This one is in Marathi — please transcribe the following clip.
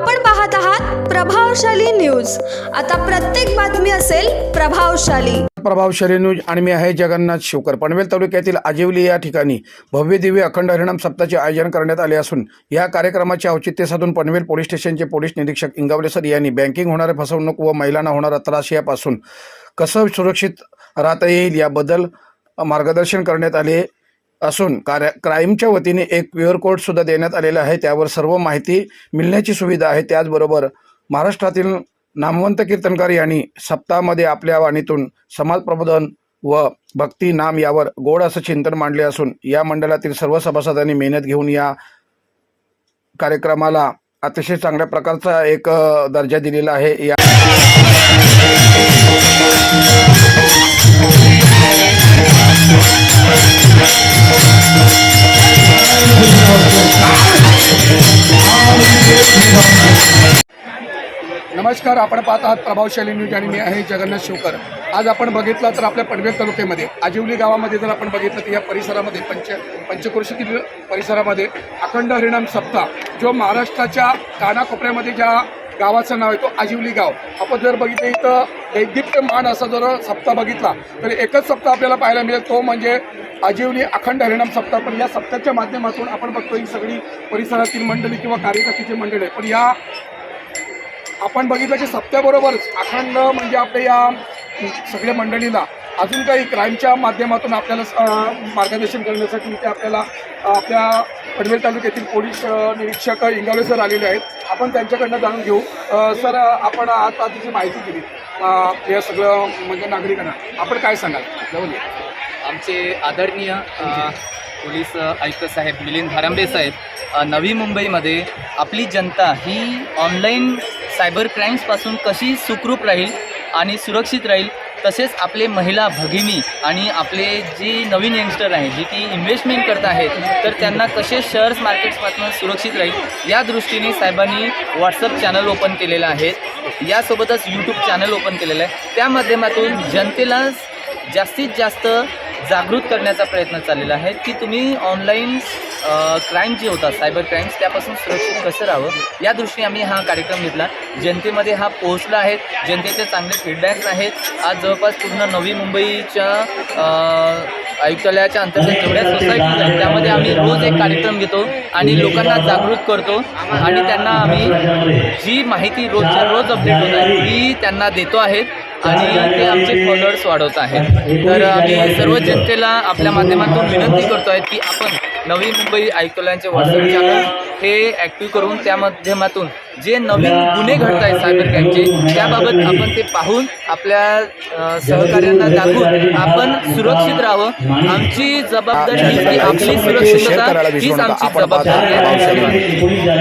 आपण पाहत आहात प्रभावशाली न्यूज. आता प्रत्येक बातमी असेल प्रभावशाली. प्रभावशाली न्यूज आणि मी आहे जगन्नाथ शिवकर. पनवेल तालुक्यातील आजिवली या ठिकाणी भव्य दिव्य अखंड हरिणाम सप्ताहाचे आयोजन करण्यात आले असून या कार्यक्रमाचे औचित्य साधून पनवेल पोलीस स्टेशनचे पोलीस निरीक्षक इंगावले सर यांनी बँकिंग होणारे फसवणूक व महिलांना होणारा त्रास यापासून कसं सुरक्षित राहता येईल याबद्दल मार्गदर्शन करण्यात आले. असून कार्य क्राईमच्या वतीने एक क्यू आर कोड सुद्धा देण्यात आलेला आहे. त्यावर सर्व माहिती मिळण्याची सुविधा आहे. त्याचबरोबर महाराष्ट्रातील नामवंत कीर्तनकार यांनी सप्ताहामध्ये आपल्या वाणीतून समाज प्रबोधन व भक्ती नाम यावर गोड असं चिंतन मांडले असून या मंडळातील सर्व सभासदांनी मेहनत घेऊन या कार्यक्रमाला अतिशय चांगल्या प्रकारचा एक दर्जा दिलेला आहे. या नमस्कार आपण पाहत आहात प्रभावशाली न्यूज आणि मी आहे जगन्नाथ शिवकर. आज आपण बघितलं तर आपल्या पनवेल तालुक्यामध्ये आजिवली गावामध्ये जर आपण बघितलं तर या परिसरामध्ये पंच पंचक्रोशीतील परिसरामध्ये अखंड हरिणाम सप्ताह जो महाराष्ट्राच्या कानाकोपऱ्यामध्ये ज्या गावाचं नाव आहे तो आजिवली गाव. आपण जर बघितलं इथं मान असा जर सप्ताह बघितला तर एकच सप्ताह आपल्याला पाहायला मिळेल तो म्हणजे आजीवनी अखंड हरिणाम सप्ताह. पण या सप्ताहाच्या माध्यमातून आपण बघतो ही सगळी परिसरातील मंडळी किंवा कार्यकर्त्याची मंडळी आहे पण या आपण बघितलं की सप्त्याबरोबरच अखंड म्हणजे आपल्या या सगळ्या मंडळीला अजून काही क्राईमच्या माध्यमातून आपल्याला मार्गदर्शन करण्यासाठी इथे आपल्याला आपल्या पनवेल तालुक्यातील पोलीस निरीक्षक इंगावले सर आलेले आहेत. आपण त्यांच्याकडनं जाणून घेऊ. सर आपण आज तिची माहिती दिली. या सगळं म्हणजे नागरिकांना. आपण काय सांगाल? जाऊन आमचे आदरणीय पोलीस आयुक्त साहेब मिलिंद भारांबे साहेब नवी मुंबईमध्ये आपली जनता ही ऑनलाईन सायबर क्राईम्सपासून कशी सुखरूप राहील आणि सुरक्षित राहील तसेच आपले महिला भगिनी आणि आपले जी नवीन यंगस्टर आहे जी की इन्व्हेस्टमेंट करत आहेत तर त्यांना कसे शेअर्स मार्केट्सपासून सुरक्षित राहील या दृष्टीने साहेबांनी व्हॉट्सअप चॅनल ओपन केलेलं आहे. यासोबतच यूट्यूब चॅनल ओपन केलेलं आहे. त्या माध्यमातून जनतेला जास्तीत जास्त जागृत करण्याचा प्रयत्न चाललेला आहे की तुम्ही ऑनलाईन क्राईम जे होतात सायबर क्राईम्स त्यापासून सुरक्षित कसं राहावं? या दृष्टीने आम्ही हा कार्यक्रम घेतला. जनतेमध्ये हा पोहोचला आहे. जनतेचे चांगले फीडबॅक्स आहेत. आज जवळपास पूर्ण नवी मुंबईच्या आयुक्तालयाच्या अंतर्गत जेवढ्या सोसायटी आहेत. त्यामध्ये आम्ही रोज एक कार्यक्रम घेतो आणि लोकांना जागृत करतो आणि त्यांना आम्ही जी माहिती रोजच्या रोज अपडेट होत आहे ती त्यांना देतो आहेत आणि ते आमचे फॉलोअर्स वाढवत आहेत. तर आम्ही सर्व जनतेला आपल्या माध्यमातून विनंती करतो आहे की आपण नवी मुंबई आयुक्तालयांचे व्हॉट्सअप चॅनल हे ॲक्टिव्ह करून त्या माध्यमातून जे नवीन गुन्हे घडत आहेत सायबर क्राईमचे त्याबाबत आपण ते पाहून आपल्या सहकार्यांना दाखवून आपण सुरक्षित राहावं. आमची जबाबदारी आपली सुरक्षितता हीच आमची जबाबदारी आहे.